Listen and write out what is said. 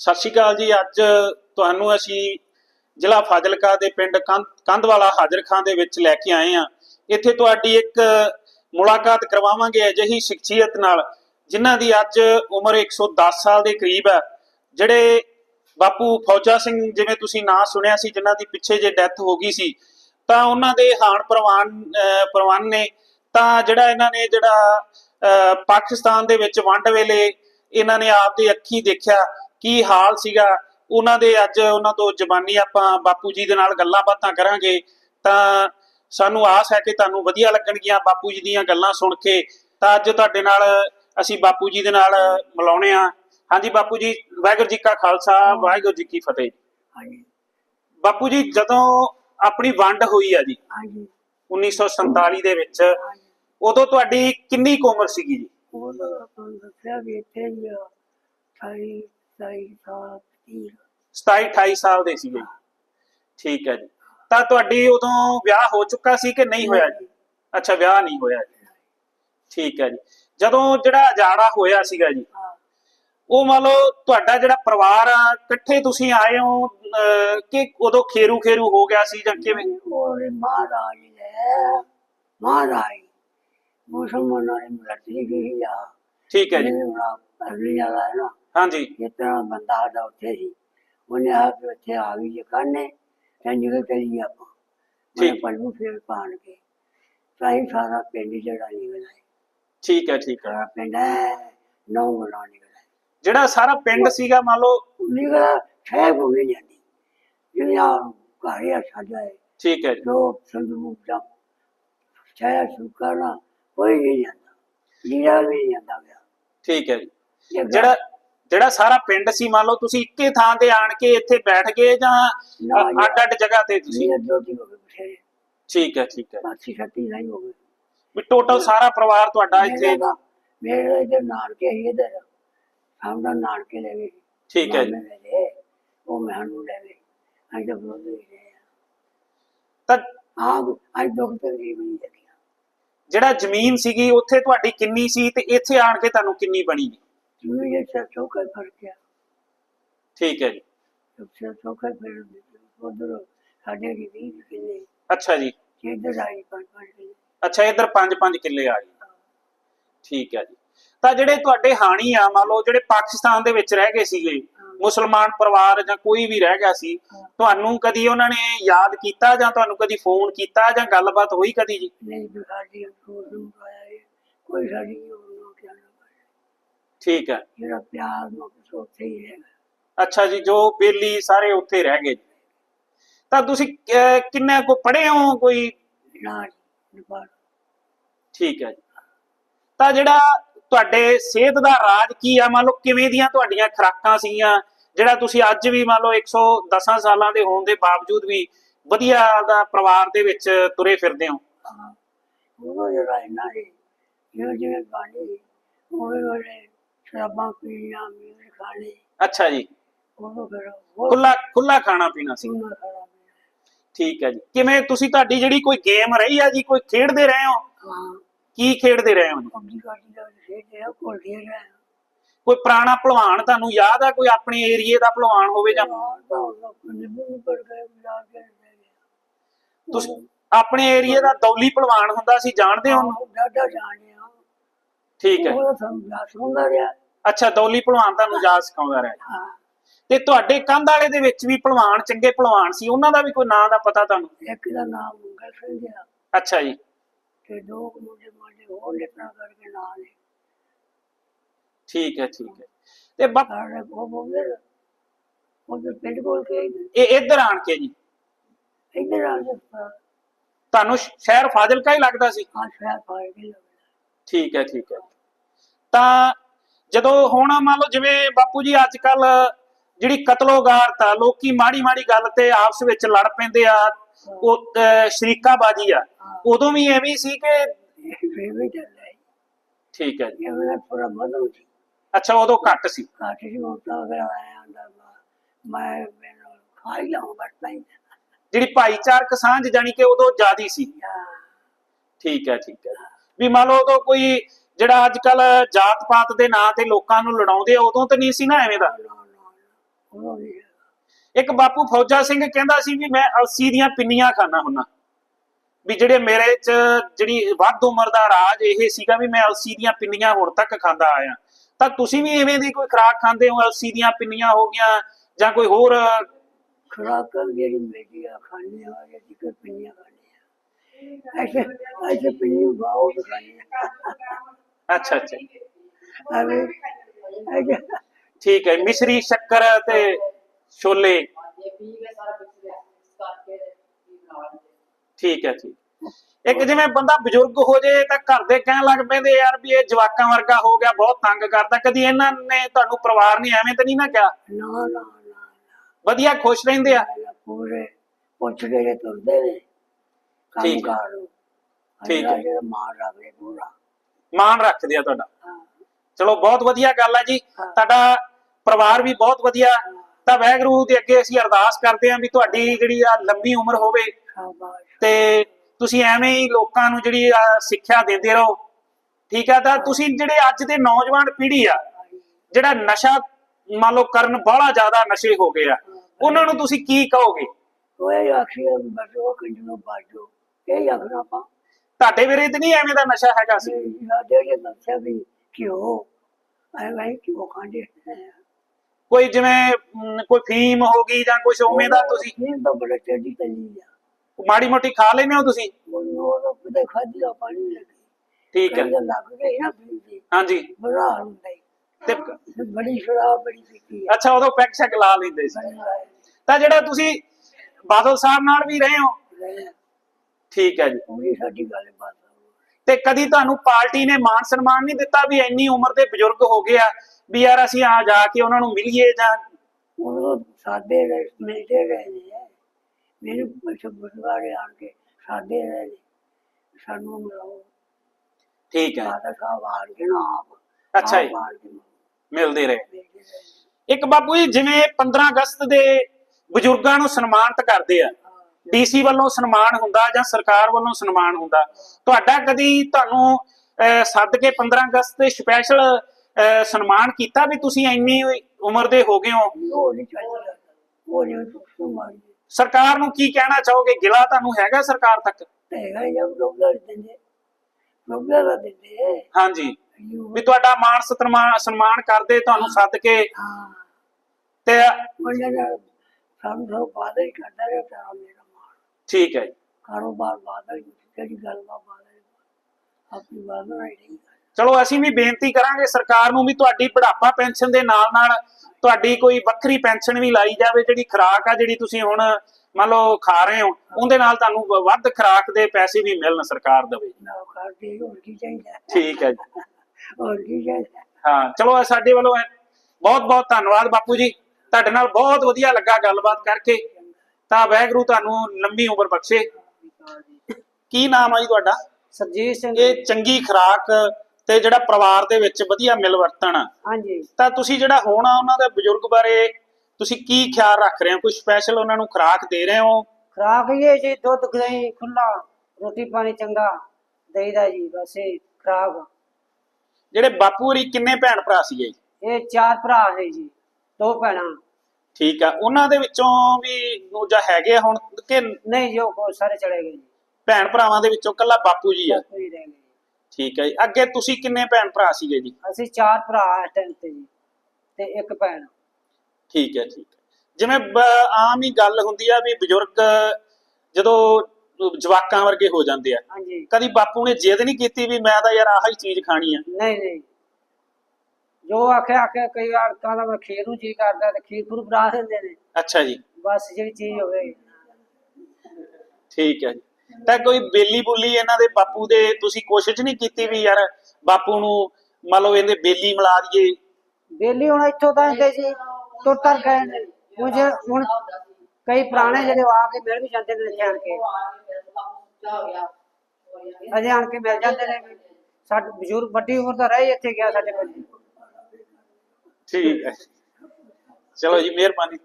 ਸਤਿ ਸ਼੍ਰੀ ਅਕਾਲ ਜੀ। ਅੱਜ ਤੁਹਾਨੂੰ ਅਸੀਂ ਜ਼ਿਲ੍ਹਾ ਫਾਜ਼ਿਲਕਾ ਦੇ ਪਿੰਡ ਕੰਧਵਾਲਾ ਹਾਜ਼ਰ ਖਾਂ ਦੇ ਵਿੱਚ ਲੈ ਕੇ ਆਏ ਹਾਂ। ਇੱਥੇ ਤੁਹਾਡੀ ਇੱਕ ਮੁਲਾਕਾਤ ਕਰਵਾਵਾਂਗੇ ਅਜਿਹੀ ਸ਼ਖਸੀਅਤ ਨਾਲ, ਜਿਨ੍ਹਾਂ ਦੀ ਅੱਜ ਉਮਰ 110 ਸਾਲ ਦੇ ਕਰੀਬ ਹੈ। ਜਿਹੜੇ ਬਾਪੂ ਫੌਜਾ ਸਿੰਘ ਜਿਵੇਂ ਤੁਸੀਂ ਨਾਂ ਸੁਣਿਆ ਸੀ, ਜਿਨ੍ਹਾਂ ਦੀ ਪਿੱਛੇ ਜੇ ਡੈਥ ਹੋ ਗਈ ਸੀ, ਤਾਂ ਉਹਨਾਂ ਦੇ ਹਾਣ ਪ੍ਰਵਾਨ, ਅਹ ਪ੍ਰਵਾਨ ਨੇ, ਤਾਂ ਜਿਹੜਾ ਇਹਨਾਂ ਨੇ ਜਿਹੜਾ, ਅਹ ਪਾਕਿਸਤਾਨ ਦੇ ਵਿੱਚ ਵੰਡ ਵੇਲੇ ਇਹਨਾਂ ਨੇ ਆਪ ਦੀ ਅੱਖੀ ਦੇਖਿਆ ਕੀ ਹਾਲ ਸੀਗਾ? ਉਹਨਾਂ ਦੇ ਅੱਜ ਉਹਨਾਂ ਤੋਂ ਜ਼ਬਾਨੀ ਆਪਾਂ ਬਾਪੂ ਜੀ ਦੇ ਨਾਲ ਗੱਲਾਂ ਬਾਤਾਂ ਕਰਾਂਗੇ। ਤਾਂ ਸਾਨੂੰ ਆਸ ਹੈ ਕਿ ਤੁਹਾਨੂੰ ਵਧੀਆ ਲੱਗਣਗੀਆਂ ਬਾਪੂ ਜੀ ਦੀਆਂ ਗੱਲਾਂ ਸੁਣ ਕੇ। ਤਾਂ ਅੱਜ ਤੁਹਾਡੇ ਨਾਲ ਅਸੀਂ ਬਾਪੂ ਜੀ ਦੇ ਨਾਲ ਮਿਲਾਉਣੇ ਆ ਹਾਂਜੀ ਬਾਪੂ ਜੀ ਵਾਹਿਗੁਰੂ ਜੀ ਕਾ ਖਾਲਸਾ ਵਾਹਿਗੁਰੂ ਜੀ ਕੀ ਫਤਿਹ। ਹਾਂਜੀ। ਬਾਪੂ ਜੀ ਜਦੋਂ ਆਪਣੀ ਵੰਡ ਹੋਈ ਆ ਜੀ ਹਾਂਜੀ। 1947 ਦੇ ਵਿੱਚ ਉਦੋਂ ਤੁਹਾਡੀ ਕਿੰਨੀ ਉਮਰ ਸੀਗੀ ਜੀ? ਉਹ ਤਾਂ ਆਪਾਂ ਦੱਸਿਆ ਵੀ ਇੱਥੇ ਹੀ ਆ ਸਾਈ ਸਾਈ ਸਾਤ ਤੀਰ 27 28 ਸਾਲ ਦੇ ਸੀਗੇ। ਠੀਕ ਹੈ ਜੀ। ਤਾਂ ਤੁਹਾਡੀ ਉਦੋਂ ਵਿਆਹ ਹੋ ਚੁੱਕਾ ਸੀ ਕਿ ਨਹੀਂ ਹੋਇਆ ਜੀ? ਅੱਛਾ ਵਿਆਹ ਨਹੀਂ ਹੋਇਆ ਜੀ। ਠੀਕ ਹੈ ਜੀ। ਜਦੋਂ ਜਿਹੜਾ ਅਜਾੜਾ ਹੋਇਆ ਸੀਗਾ ਜੀ ਉਹ ਮੰਨ ਲਓ ਤੁਹਾਡਾ ਜਿਹੜਾ ਪਰਿਵਾਰ ਆ ਇਕੱਠੇ ਤੁਸੀਂ ਆਏ ਹੋ ਕਿ ਉਦੋਂ ਖੇਰੂ ਖੇਰੂ ਹੋ ਗਿਆ ਸੀ ਜਾਂ ਕਿਵੇਂ? ਮਹਾਰਾਜ ਨੇ ਮਹਾਰਾਜ ਮੁਸਲਮਾਨਾਂ ਨੇ ਲੜਦੀ ਗਈ ਆ। ਠੀਕ ਹੈ ਜੀ। ਨਾ ਹਾਂਜੀ। ਇਤਨਾ ਬੰਦਾ ਸਾਡਾ ਉੱਥੇ ਸੀ ਉਹਨੇ ਆ ਕੇ ਉੱਥੇ ਆ ਗਈ ਜੇ ਕਰਨੇ ਤੇ ਨਿਕਲ ਚਲੀ ਆਪਾਂ ਮੈਂ ਠੀਕ। ਪੱਲੂ ਫੇਰ ਪਾਣ ਕੇ ਸਾਈ ਸਾਰਾ ਪਿੰਡ ਜਿਹੜਾ ਨਿਕਲ ਆਇਆ। ਠੀਕ ਹੈ ਠੀਕ ਹੈ। ਸਾਰਾ ਪਿੰਡ ਹੈ ਨੌ ਬਣਾ ਨਿਕਲ ਆਇਆ। ਜਿਹੜਾ ਸਾਰਾ ਪਿੰਡ ਸੀਗਾ ਮੰਨ ਲਓ ਨਿਕਲਾ ਛੇ ਗਈ ਜਾਂਦੀ। ਦੁਨੀਆ ਘਰ ਆ ਸਾਡਾ ਹੈ ਠੀਕ ਹੈ ਜੀ। ਜੋ ਸੰਦੂਕ ਦਾ ਛਾਇਆ ਸੁਕਾਰਾ ਕੋਈ ਨਹੀਂ ਜਾਂਦਾ। ਲੀੜਾ ਵੀ ਨਹੀਂ ਜਾਂਦਾ ਗਿਆ। ਠੀਕ ਹੈ ਜੀ ਜਿਹੜਾ ਜਿਹੜਾ ਸਾਰਾ ਪਿੰਡ ਸੀ ਮੰਨ ਲਓ ਤੁਸੀਂ ਇੱਕੇ ਥਾਂ ਤੇ ਆਣ ਕੇ ਇੱਥੇ ਬੈਠ ਗਏ ਜਾਂ ਨਾ ਜੀ। ਅੱਡ ਅੱਡ ਜਗ੍ਹਾ ਤੇ ਤੁਸੀਂ? ਹੋ ਗਈ ਬਥੇਰੇ। ਠੀਕ ਹੈ ਠੀਕ ਹੈ। ਬਾਕੀ ਛੱਤੀ ਨਹੀਂ ਹੋ ਗਈ। ਵੀ ਟੋਟਲ ਸਾਰਾ ਪਰਿਵਾਰ ਤੁਹਾਡਾ ਇੱਥੇ ਮੇਰੇ ਦਾ- ਮੇਰੇ ਨਾਨਕੇ ਹੀ ਇਧਰ। ਸਾਹਮਣਾ ਨਾਨਕੇ ਲੈ ਗਏ। ਠੀਕ ਹੈ ਜੀ। ਮਾਮੇ ਮੇਰੇ, ਉਹ ਲੈ ਗਏ। ਅੱਜ ਤਾਂ ਬੋਲ ਰਹੇ ਤਾਂ ਆਪ ਅੱਜ ਦੁੱਖ ਤਕਲੀਫ ਨਹੀਂ ਦੇਖਿਆ। ਜਿਹੜਾ ਜ਼ਮੀਨ ਸੀਗੀ ਉੱਥੇ ਤੁਹਾਡੀ ਕਿੰਨੀ ਸੀ ਤੇ ਇੱਥੇ ਆਣ ਕੇ ਤੁਹਾਨੂੰ ਕਿੰਨੀ ਬਣੀ? ਜੀ ਜਿਵੇਂ ਇਹ ਸਭ ਚੌਕਾ ਫ਼ਰਕ ਆ ਠੀਕ ਹੈ ਜੀ। ਸਭ ਚੌਕਾ ਫਿਰ ਉਧਰ ਸਾਡੇ ਦੀ ਵੀ ਕਿੰਨੇ ਅੱਛਾ ਜੀ। ਇੱਧਰ ਆਈ ਪੰਜ ਪੰਜ ਕਿੱਲੇ। ਅੱਛਾ ਇੱਧਰ 5-5 ਕਿੱਲੇ ਆ ਗਏ। ਠੀਕ ਹੈ ਜੀ। ਤਾਂ ਜਿਹੜੇ ਤੁਹਾਡੇ ਹਾਣੀ ਆ ਮੰਨ ਲਓ ਜਿਹੜੇ ਪਾਕਿਸਤਾਨ ਦੇ ਵਿੱਚ ਰਹਿ ਗਏ ਸੀਗੇ ਮੁਸਲਮਾਨ ਪਰਿਵਾਰ ਜਾਂ ਕੋਈ ਵੀ ਰਹਿ ਗਿਆ ਸੀ ਤੁਹਾਨੂੰ ਕਦੀ ਉਹਨਾਂ ਨੇ ਯਾਦ ਕੀਤਾ ਜਾਂ ਤੁਹਾਨੂੰ ਕਦੀ ਫੋਨ ਕੀਤਾ ਜਾਂ ਗੱਲਬਾਤ ਹੋਈ ਕਦੀ ਜੀ? ਨਹੀਂ ਨੂੰ ਇਹ। ਕੋਈ ਸਾਡੀ ਉਹ ਠੀਕ ਹੈ। ਜਿਹੜਾ ਪਿਆਰ ਨੂੰ ਅਫਸੋਸ ਹੀ ਹੈਗਾ ਅੱਛਾ ਜੀ ਜੋ ਬੇਲੀ ਸਾਰੇ ਉੱਥੇ ਰਹਿ ਗਏ। ਤਾਂ ਤੁਸੀਂ ਅਹ, ਕਿੰਨੇ ਕੋ ਪੜ੍ਹੇ ਹੋ ਕੋਈ? ਨਾ ਠੀਕ ਹੈ ਜੀ। ਤਾਂ ਜਿਹੜਾ ਤੁਹਾਡੇ ਸਿਹਤ ਦਾ ਰਾਜ ਕੀ ਆ? ਮੰਨ ਲਓ ਕਿਵੇਂ ਦੀਆਂ ਤੁਹਾਡੀਆਂ ਖੁਰਾਕਾਂ ਸੀਗੀਆਂ? ਜਿਹੜਾ ਤੁਸੀਂ ਅੱਜ ਵੀ ਮੰਨ ਲਓ 110 ਸਾਲਾਂ ਦੇ ਹੋਣ ਦੇ ਬਾਵਜੂਦ ਵੀ ਵਧੀਆ ਦਾ ਪਰਿਵਾਰ ਦੇ ਵਿੱਚ ਤੁਰੇ ਫਿਰਦੇ ਹੋ। ਹਾਂ। ਉਹ ਜਿਹੜਾ ਇਹਨਾਂ ਦੇ ਜਿਵੇਂ ਜਿਵੇਂ ਬਾਣੀ ਉਹਦੇ ਵੇਲੇ ਸ਼ਰਾਬਾਂ ਪੀਣੀਆਂ ਮੀਟ ਖਾਣੇ ਅੱਛਾ ਜੀ। ਉਹ ਫਿਰ ਉਹ ਖੁੱਲਾ ਖੁੱਲਾ ਖਾਣਾ ਪੀਣਾ ਸੀ। ਸੁਣਨਾ ਖੜਾ ਠੀਕ ਹੈ ਜੀ। ਕਿਵੇਂ ਤੁਸੀਂ ਤੁਹਾਡੀ ਜਿਹੜੀ ਕੋਈ ਗੇਮ ਰਹੀ ਆ ਜੀ ਕੋਈ ਖੇਡਦੇ ਰਹੇ ਹੋ? ਹਾਂ। ਕੀ ਖੇਡਦੇ ਰਹੇ ਹੋ ਜੀ? ਕਬਜੀ ਕਾਟੀ ਦਾ ਖੇਡ ਰਿਹਾ ਕੋਲ ਖੇਡ ਰਿਹਾ ਕੋਈ ਪੁਰਾਣਾ ਭਲਵਾਨ ਤੁਹਾਨੂੰ ਯਾਦ ਆ? ਕੋਈ ਆਪਣੇ ਏਰੀਏ ਦਾ ਭਲਵਾਨ ਹੋਵੇ ਜਾਂ ਤਾਂ ਨਿੰਬੂ ਪੜ ਗਏ ਤੁਸੀਂ ਆਪਣੇ ਏਰੀਏ ਦਾ ਦੌਲੀ ਭਲਵਾਨ ਹੁੰਦਾ ਸੀ ਜਾਣਦੇ ਹੋ ਉਹਨੂੰ? ਉਹ ਡਾਡਾ ਜਾਣਿਆ ਠੀਕ ਹੈ। ਉਹ ਸਮਝਾ ਸੁਣਦਾ ਰਿਹਾ। ਅੱਛਾ ਦੌਲੀ ਭਲਵਾਨ ਤੁਹਾਨੂੰ ਯਾਦ ਸਿਖਾਉਂਦਾ ਰਿਹਾ। ਹਾਂ। ਤੇ ਤੁਹਾਡੇ ਕੰਧ ਵਾਲੇ ਦੇ ਵਿੱਚ ਵੀ ਭਲਵਾਨ ਚੰਗੇ ਭਲਵਾਨ ਸੀ। ਉਹਨਾਂ ਦਾ ਵੀ ਕੋਈ ਨਾਂ ਦਾ ਪਤਾ ਤੁਹਾਨੂੰ? ਇੱਕ ਦਾ ਨਾਮ ਮੰਗਲ ਸਿੰਘ ਆ। ਅੱਛਾ ਜੀ। ਤੇ ਦੋ ਮੁੰਡੇ ਮਾਡੇ ਹੋਰ ਲਿਖਣਾ ਕਰਕੇ ਨਾਂ ਨੇ। ਠੀਕ ਹੈ ਠੀਕ ਹੈ। ਤੇ ਬਾ- ਸਾਰੇ ਉਹ ਬੋਲਦੇ ਉਹਦੇ ਪਿੰਡ ਕੋਲ ਕੇ ਇਹ ਇੱਧਰ ਆਣ ਕੇ ਜੀ। ਇੱਧਰ ਆ ਕੇ ਤੁਹਾਨੂੰ ਸ਼ਹਿਰ ਫਾਜ਼ਿਲਕਾ ਹੀ ਲੱਗਦਾ ਸੀ? ਆ ਸ਼ਹਿਰ ਪਾਰ ਕੇ ਲੱਗਦਾ। ਠੀਕ ਹੈ ਠੀਕ ਹੈ। ਤਾਂ ਜਦੋਂ ਹੁਣ ਮੰਨ ਲਓ ਜਿਵੇਂ ਬਾਪੂ ਜੀ ਅੱਜ ਕੱਲ ਜਿਹੜੀ ਕਤਲੋਗਾਰਤ ਆ ਲੋਕੀ ਮਾੜੀ ਮਾੜੀ ਗੱਲ ਤੇ ਆਪਸ ਵਿੱਚ ਲੜ ਪੈਂਦੇ ਆ, ਉਹ ਸ਼ਰੀਕਾਬਾਜੀ ਆ, ਉਦੋਂ ਵੀ ਐਵੇਂ ਸੀ ਕਿ ਠੀਕ ਹੈ ਜੀ। ਮੇਰਾ ਪੂਰਾ ਬਦਲ ਅੱਛਾ, ਉਦੋਂ ਘੱਟ ਸੀ। ਕਾਠੀ ਨੂੰ ਤਾਂ ਅਗਰ ਆਇਆ ਮੈਂ ਮੈਨੂੰ ਖਾਈ ਲਾਉਂ ਬਸ ਨਹੀਂ ਜਿਹੜੀ ਭਾਈਚਾਰਕ ਸਾਂਝ ਜਾਨੀ ਕਿ ਉਦੋਂ ਜ਼ਿਆਦੀ ਸੀ। ਠੀਕ ਹੈ ਠੀਕ ਹੈ। ਵੀ ਮੰਨ ਲਓ ਉਦੋਂ ਕੋਈ ਜਿਹੜਾ ਅੱਜ ਕੱਲ ਜਾਤ ਪਾਤ ਦੇ ਨਾਂ ਤੇ ਲੋਕਾਂ ਨੂੰ ਲੜਾਉਂਦੇ ਆ, ਉਦੋਂ ਤਾਂ ਨਹੀਂ ਸੀ ਨਾ ਐਵੇਂ ਦਾ। ਇੱਕ ਬਾਪੂ ਫੌਜਾ ਸਿੰਘ ਕਹਿੰਦਾ ਸੀ ਵੀ ਮੈਂ ਅਲਸੀ ਦੀਆਂ ਪਿੰਨੀਆਂ ਖਾਣਾ ਹੁੰਨਾ। ਵੀ ਜਿਹੜੇ ਮੇਰੇ ਚ ਜਿਹੜੀ ਵੱਧ ਉਮਰ ਦਾ ਰਾਜ ਇਹ ਸੀਗਾ ਵੀ ਮੈਂ ਅਲਸੀ ਦੀਆਂ ਪਿੰਨੀਆਂ ਹੁਣ ਤੱਕ ਖਾਂਦਾ ਆਇਆ। ਤਾਂ ਤੁਸੀਂ ਵੀ ਐਵੇਂ ਦੀ ਕੋਈ ਖੁਰਾਕ ਖਾਂਦੇ ਹੋ ਅਲਸੀ ਦੀਆਂ ਪਿੰਨੀਆਂ ਹੋ ਗਈਆਂ ਜਾਂ ਕੋਈ ਹੋਰ? ਖੁਰਾਕਾਂ ਜਿਹੜੀ ਮੇਰੀ ਆ ਖਾਣੇ ਆ ਜਾਂ ਪਿੰਨੀਆਂ ਖਾਣੇ ਆ ਐਸੇ ਐਸੇ ਪਿੰਨੀ ਬਹੁਤ ਖਾਣੇ ਆ ਅੱਛਾ ਅੱਛਾ ਅਰੇ ਐਸੇ ਠੀਕ ਹੈ ਮਿਸ਼ਰੀ ਸ਼ੱਕਰ ਤੇ ਛੋਲੇ ਠੀਕ ਹੈ ਠੀਕ ਇੱਕ ਜਿਵੇਂ ਬੰਦਾ ਬਜ਼ੁਰਗ ਹੋ ਜੇ ਤਾਂ ਘਰ ਦੇ ਕਹਿਣ ਲੱਗ ਪੈਂਦੇ ਯਾਰ ਵੀ ਇਹ ਜਵਾਕਾਂ ਵਰਗਾ ਹੋ ਗਿਆ ਬਹੁਤ ਤੰਗ ਕਰਦਾ ਕਦੀ ਇਹਨਾਂ ਨੇ ਤੁਹਾਨੂੰ ਪਰਿਵਾਰ ਨੇ ਐਵੇਂ ਤਾਂ ਨਹੀਂ ਨਾ ਕਿਹਾ ਨਾ ਨਾ ਨਾ ਨਾ ਵਧੀਆ ਖੁਸ਼ ਰਹਿੰਦੇ ਆ ਪੂਰੇ ਪੁੱਛ ਕੇ ਤੁਰਦੇ ਨੇ ਠੀਕ ਹੈ। ਨੂੰ ਠੀਕ ਹੈ। ਜਿਹੜਾ ਮਾਰ ਰੱਖਦੇ ਪੂਰਾ। ਮਾਣ ਰੱਖਦੇ ਆ ਤੁਹਾਡਾ। ਹਾਂ। ਚਲੋ ਬਹੁਤ ਵਧੀਆ ਗੱਲ ਆ ਜੀ। ਤੁਹਾਡਾ ਪਰਿਵਾਰ ਵੀ ਬਹੁਤ ਵਧੀਆ। ਤਾਂ ਵਾਹਿਗੁਰੂ ਦੇ ਅੱਗੇ ਅਸੀਂ ਅਰਦਾਸ ਕਰਦੇ ਹਾਂ ਵੀ ਤੁਹਾਡੀ ਜਿਹੜੀ ਆ ਲੰਬੀ ਉਮਰ ਹੋਵੇ ਸ਼ਾਬਾਸ਼ ਤੇ ਤੁਸੀਂ ਐਵੇਂ ਹੀ ਲੋਕਾਂ ਨੂੰ ਜਿਹੜੀ ਆ ਸਿੱਖਿਆ ਦਿੰਦੇ ਰਹੋ। ਠੀਕ ਆ ਤਾਂ ਤੁਸੀਂ ਜਿਹੜੇ ਅੱਜ ਦੇ ਨੌਜਵਾਨ ਪੀੜ੍ਹੀ ਆ ਜਿਹੜਾ ਨਸ਼ਾ ਮੰਨ ਲਓ ਕਰਨ ਬਾਹਲਾ ਜ਼ਿਆਦਾ ਨਸ਼ੇ ਹੋ ਗਏ ਆ ਉਹਨਾਂ ਨੂੰ ਤੁਸੀਂ ਕੀ ਕਹੋਗੇ? ਕੋਈ ਆਖੀ ਬਸੋ ਕੰਜੂ ਬਾਜੋ ਇਹ ਆਖਣਾ ਪਾ ਤੁਹਾਡੇ ਵੇਰੇ ਤੇ ਨਹੀਂ ਐਵੇਂ ਦਾ ਨਸ਼ਾ ਹੈਗਾ ਸੀ? ਸਾਡੇ ਜੇ ਦੱਸਿਆ ਵੀ ਕਿਉਂ ਐਵੇਂ ਕਿਉਂ ਖਾਂਦੇ ਕੋਈ ਜਿਵੇਂ ਕੋਈ ਫੀਮ ਹੋ ਗਈ ਜਾਂ ਕੁਝ ਉਵੇਂ ਦਾ ਤੁਸੀਂ? ਇਹ ਤਾਂ ਬੜਾ ਚੜੀ ਤਲੀ ਆ। ਮਾੜੀ ਮੋਟੀ ਖਾ ਲੈਂਦੇ ਹੋ ਤੁਸੀਂ? ਉਹਨੂੰ ਉਹ ਕਿਤੇ ਖਾਦੀ ਦਾ ਪਾਣੀ ਲੱਗੀ। ਠੀਕ ਹੈ। ਲੱਗ ਗਈ ਨਾ ਹਾਂਜੀ। ਬੜਾ ਹੁੰਦਾ। ਤੇ ਬੜੀ ਸ਼ਰਾਬ ਬੜੀ ਪੀਤੀ ਅੱਛਾ ਉਦੋਂ ਪੈਕ ਸ਼ੈਕ ਲਾ ਲੈਂਦੇ ਸੀ। ਤਾਂ ਜਿਹੜਾ ਤੁਸੀਂ ਬਾਦਲ ਸਾਹਿਬ ਨਾਲ ਵੀ ਰਹੇ ਹੋ ਠੀਕ ਹੈ ਜੀ। ਪੂਰੀ ਸਾਡੀ ਗੱਲ ਬਾਤ ਤੇ ਕਦੀ ਤੁਹਾਨੂੰ ਪਾਰਟੀ ਨੇ ਮਾਨ ਸਨਮਾਨ ਨਹੀਂ ਦਿੱਤਾ ਵੀ ਇੰਨੀ ਉਮਰ ਦੇ ਬਜ਼ੁਰਗ ਹੋ ਗਏ ਆ ਵੀ ਯਾਰ ਅਸੀਂ ਆ ਜਾ ਕੇ ਉਹਨਾਂ ਨੂੰ ਮਿਲੀਏ ਜਾਂ ਉਹ ਸਾਦੇ ਰਹੇ ਮਿਲਦੇ ਰਹੇ ਨੇ। ਮੈਨੂੰ ਪੁੱਛ ਗੁਰਦੁਆਰੇ ਆਣ ਕੇ ਸਾਦੇ ਰਹੇ ਨੇ। ਸਾਨੂੰ ਮਿਲਾਓ ਠੀਕ ਹੈ। ਸਾਦਾ ਸਾਹਿਬ ਆਣ ਕੇ ਨਾ ਆਪ। ਅੱਛਾ ਜੀ। ਆਪ ਆਣ ਕੇ ਮਿਲੋ, ਮਿਲਦੇ ਰਹੇ। ਮਿਲਦੇ ਰਹੇ। ਨੇ। ਇੱਕ ਬਾਪੂ ਜੀ ਜਿਵੇਂ 15 ਅਗਸਤ ਦੇ ਬਜ਼ੁਰਗਾਂ ਨੂੰ ਸਨਮਾਨਿਤ ਕਰਦੇ ਆ ਡੀਸੀ ਵੱਲੋਂ ਸਨਮਾਨ ਹੁੰਦਾ ਜਾਂ ਸਰਕਾਰ ਵੱਲੋਂ ਸਨਮਾਨ ਹੁੰਦਾ? ਤੁਹਾਡਾ ਕਦੀ ਤੁਹਾਨੂੰ ਸੱਦ ਕੇ 15 ਅਗਸਤ ਤੇ ਸਪੈਸ਼ਲ ਸਨਮਾਨ ਕੀਤਾ ਵੀ ਤੁਸੀਂ ਇੰਨੀ ਉਮਰ ਦੇ ਹੋ ਗਏ ਹੋ? ਸਰਕਾਰ ਨੂੰ ਕੀ ਕਹਿਣਾ ਚਾਹੋਗੇ? ਗਿਲਾ ਤੁਹਾਨੂੰ ਹੈਗਾ ਸਰਕਾਰ ਤੱਕ? ਹੈਗਾ ਦਿੰਦੇ। ਦਿੰਦੇ। ਹਾਂਜੀ। ਵੀ ਤੁਹਾਡਾ ਮਾਣ ਸਤਿਮਾਨ ਸਨਮਾਨ ਕਰਦੇ ਤੁਹਾਨੂੰ ਸੱਦ ਕੇ ਤੇ ਸਾਨੂੰ ਸਭ ਬਾਦਲ ਕਰਦਾ ਰਿਹਾ ਠੀਕ ਹੈ ਜੀ। ਕਾਰੋਬਾਰ ਬਾਦਲ ਹੀ, ਜਿਹੜੀ ਗੱਲ ਬਾ ਬਾਦਲ ਹੀ। ਆਪਣੀ ਬਾਦਲ ਹੀ। ਨਹੀਂ ਚਲੋ ਅਸੀਂ ਵੀ ਬੇਨਤੀ ਕਰਾਂਗੇ ਸਰਕਾਰ ਨੂੰ ਵੀ ਤੁਹਾਡੀ ਬੁਢਾਪਾ ਪੈਨਸ਼ਨ ਦੇ ਨਾਲ ਨਾਲ ਤੁਹਾਡੀ ਕੋਈ ਵੱਖਰੀ ਪੈਨਸ਼ਨ ਵੀ ਲਾਈ ਜਾਵੇ ਜਿਹੜੀ ਖੁਰਾਕ ਆ ਜਿਹੜੀ ਤੁਸੀਂ ਹੁਣ ਮੰਨ ਲਓ ਖਾ ਰਹੇ ਹੋ ਉਹਦੇ ਨਾਲ ਤੁਹਾਨੂੰ ਵੱਧ ਖੁਰਾਕ ਦੇ ਪੈਸੇ ਵੀ ਮਿਲਣ ਸਰਕਾਰ ਦੇਵੇ ਠੀਕ ਹੈ ਜੀ। ਹੋਰ ਕੀ ਚਾਹੀਦਾ? ਹਾਂ ਚਲੋ ਸਾਡੇ ਵੱਲੋਂ ਬਹੁਤ ਬਹੁਤ ਧੰਨਵਾਦ ਬਾਪੂ ਜੀ। ਤੁਹਾਡੇ ਨਾਲ ਬਹੁਤ ਵਧੀਆ ਲੱਗਾ ਗੱਲਬਾਤ ਕਰਕੇ। ਤਾਂ ਵਾਹਿਗੁਰੂ ਤੁਹਾਨੂੰ ਲੰਬੀ ਉਮਰ ਬਖਸ਼ੇ। ਕੀ ਨਾਮ ਆ ਜੀ ਤੁਹਾਡਾ? ਸਰਜੀਤ ਸਿੰਘ ਇਹ ਚੰਗੀ ਖੁਰਾਕ ਤੇ ਜਿਹੜਾ ਪਰਿਵਾਰ ਦੇ ਵਿੱਚ ਵਧੀਆ ਮਿਲ ਵਰਤਣ। ਹਾਂਜੀ। ਤਾਂ ਤੁਸੀਂ ਜਿਹੜਾ ਹੁਣ ਉਹਨਾਂ ਦੇ ਬਜ਼ੁਰਗ ਬਾਰੇ ਤੁਸੀਂ ਕੀ ਖਿਆਲ ਰੱਖ ਰਹੇ ਹੋ? ਕੋਈ ਸਪੈਸ਼ਲ ਉਹਨਾਂ ਨੂੰ ਖੁਰਾਕ ਦੇ ਰਹੇ ਹੋ? ਖਰਾਕ ਇਹ ਜੀ ਦੁੱਧ ਦਹੀਂ ਖੁੱਲਾ ਰੋਟੀ ਪਾਣੀ ਚੰਗਾ ਦੇਈਦਾ ਜੀ ਬਸ ਇਹ ਖਰਾਕ। ਜਿਹੜੇ ਬਾਪੂ ਹੋਰੀ ਕਿੰਨੇ ਭੈਣ ਭਰਾ ਸੀਗੇ? ਇਹ ਚਾਰ ਭਰਾ ਹੈ ਜੀ ਦੋ ਭੈਣਾਂ। ਠੀਕ ਆ ਉਹਨਾਂ ਦੇ ਵਿੱਚੋਂ ਵੀ ਦੂਜਾ ਹੈਗੇ ਆ ਹੁਣ ਕਿ ਨਹੀਂ ਜੋ ਕੋ ਸਾਰੇ ਚਲੇ ਗਏ ਜੀ। ਭੈਣ ਭਰਾਵਾਂ ਦੇ ਵਿੱਚੋਂ ਕੱਲਾ ਬਾਪੂ ਜੀ ਆ? ਕੋਈ ਰਹਿ ਗਏ ਠੀਕ ਹੈ ਜੀ ਅੱਗੇ ਤੁਸੀਂ ਕਿੰਨੇ ਭੈਣ ਭਰਾ ਸੀਗੇ ਜੀ? ਅਸੀਂ ਚਾਰ ਭਰਾ ਇਸ ਟਾਈਮ ਤੇ ਜੀ ਤੇ ਇੱਕ ਭੈਣ। ਠੀਕ ਹੈ ਠੀਕ ਹੈ ਜਿਵੇਂ ਬ- ਆਮ ਹੀ ਗੱਲ ਹੁੰਦੀ ਆ ਵੀ ਬਜ਼ੁਰਗ ਜਦੋਂ ਜਵਾਕਾਂ ਵਰਗੇ ਹੋ ਜਾਂਦੇ ਆ ਹਾਂਜੀ। ਕਦੀ ਬਾਪੂ ਨੇ ਜਿੱਦ ਨਹੀਂ ਕੀਤੀ ਵੀ ਮੈਂ ਤਾਂ ਯਾਰ ਆਹ ਹੀ ਚੀਜ਼ ਖਾਣੀ ਆ? ਨਹੀਂ ਨਹੀਂ। ਜੋ ਆਖਿਆ ਆਖਿਆ ਕਈ ਵਾਰ ਕਹਿੰਦਾ ਮੈਂ ਖੀਰ ਨੂੰ ਜੀ ਕਰਦਾ ਤੇ ਖੀਰ ਖੁਰ ਬਣਾ ਦਿੰਦੇ ਨੇ। ਅੱਛਾ ਜੀ। ਬਸ ਜਿਹੜੀ ਚੀਜ਼ ਹੋਵੇ। ਠੀਕ ਹੈ ਜੀ। ਤਾਂ ਕੋਈ ਬੇਲੀ ਬੁੱਲੀ ਇਹਨਾਂ ਦੇ ਬਾਪੂ ਦੇ ਤੁਸੀਂ ਕੋਸ਼ਿਸ਼ ਨਹੀਂ ਕੀਤੀ ਵੀ ਯਾਰ ਬਾਪੂ ਨੂੰ ਮੰਨ ਲਓ ਇਹਦੇ ਬੇਲੀ ਮਿਲਾ ਦਈਏ? ਬੇਲੀ ਹੁਣ ਇੱਥੋਂ ਤਾਂ ਇਹਦੇ ਜੀ ਤੁਰ ਤਰ ਗਏ ਨੇ। ਹੁਣ ਜੇ ਹੁਣ ਕਈ ਪੁਰਾਣੇ ਜਿਹੜੇ ਆ ਕੇ ਮਿਲ ਵੀ ਜਾਂਦੇ ਨੇ ਇੱਥੇ ਆਣ ਕੇ। ਅਜੇ ਆਣ ਕੇ ਮਿਲ ਜਾਂਦੇ ਨੇ। ਸਾਡੇ ਬਜ਼ੁਰਗ ਵੱਡੀ ਉਮਰ ਦਾ ਰਹੇ ਇੱਥੇ ਗਿਆ ਸਾਡੇ ਕੋਲ। ਠੀਕ ਹੈ। ਚਲੋ ਜੀ ਮਿਹਰਬਾਨੀ